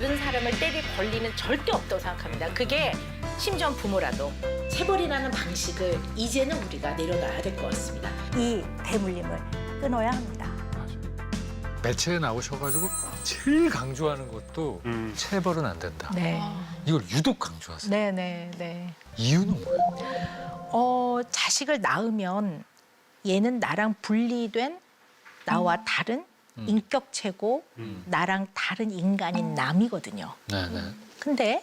다른 사람을 때릴 권리는 절대 없다고 생각합니다. 그게 심지어 부모라도 체벌이라는 방식을 이제는 우리가 내려놔야 될 것 같습니다. 이 대물림을 끊어야 합니다. 매체에 나오셔가지고 제일 강조하는 것도 음. 체벌은 안 된다. 네. 이걸 유독 강조하세요. 네, 네, 네. 이유는 뭐예요? 어, 자식을 낳으면 얘는 나랑 분리된 나와 다른 음. 인격체고 음. 나랑 다른 인간인 남이거든요. 네네. 근데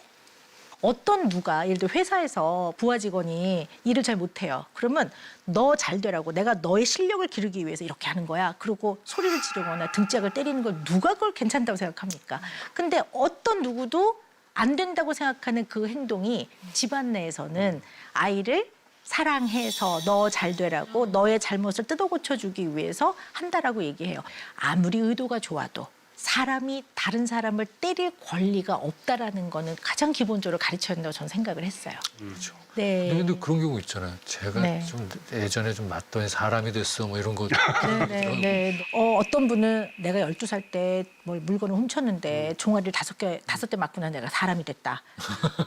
어떤 누가 예를 들어 회사에서 부하 직원이 일을 잘 못해요. 그러면 너 잘 되라고 내가 너의 실력을 기르기 위해서 이렇게 하는 거야. 그리고 소리를 지르거나 등짝을 때리는 걸 누가 그걸 괜찮다고 생각합니까? 근데 어떤 누구도 안 된다고 생각하는 그 행동이 집안 내에서는 아이를 사랑해서 너 잘 되라고 너의 잘못을 뜯어 고쳐주기 위해서 한다라고 얘기해요. 아무리 의도가 좋아도 사람이 다른 사람을 때릴 권리가 없다라는 거는 가장 기본적으로 가르쳐야 된다고 저는 생각을 했어요. 그렇죠. 네. 근데, 그런 경우 있잖아요. 제가 네. 좀 예전에 좀 맞더니 사람이 됐어 뭐 이런 거. 네, 네, 네. 어, 어떤 분은 내가 12살 때 뭘 물건을 훔쳤는데 종아리를 다섯 개, 다섯 대 맞고 난 내가 사람이 됐다.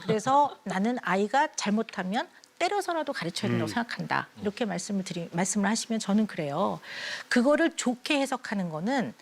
그래서 나는 아이가 잘못하면 때려서라도 가르쳐야 된다고 생각한다. 이렇게 말씀을 드리, 말씀을 하시면 저는 그래요. 그거를 좋게 해석하는 거는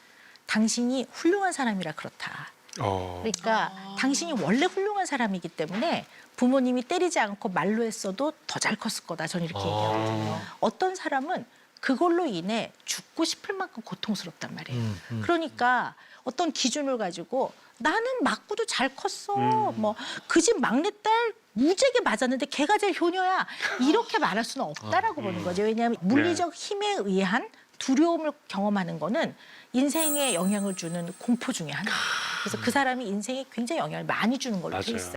당신이 훌륭한 사람이라 그렇다. 어. 그러니까 당신이 원래 훌륭한 사람이기 때문에 부모님이 때리지 않고 말로 했어도 더 잘 컸을 거다. 저는 이렇게 얘기하거든요. 어떤 사람은 그걸로 인해 죽고 싶을 만큼 고통스럽단 말이에요. 음, 음. 그러니까 어떤 기준을 가지고 나는 맞고도 잘 컸어. 음. 뭐그 집 막내딸 무지하게 맞았는데 걔가 제일 효녀야. 이렇게 말할 수는 없다라고 보는 거죠. 왜냐하면 물리적 힘에 의한 두려움을 경험하는 거는 인생에 영향을 주는 공포 중에 하나예요. 그래서 그 사람이 인생에 굉장히 영향을 많이 주는 걸로 돼 맞아요. 있어요.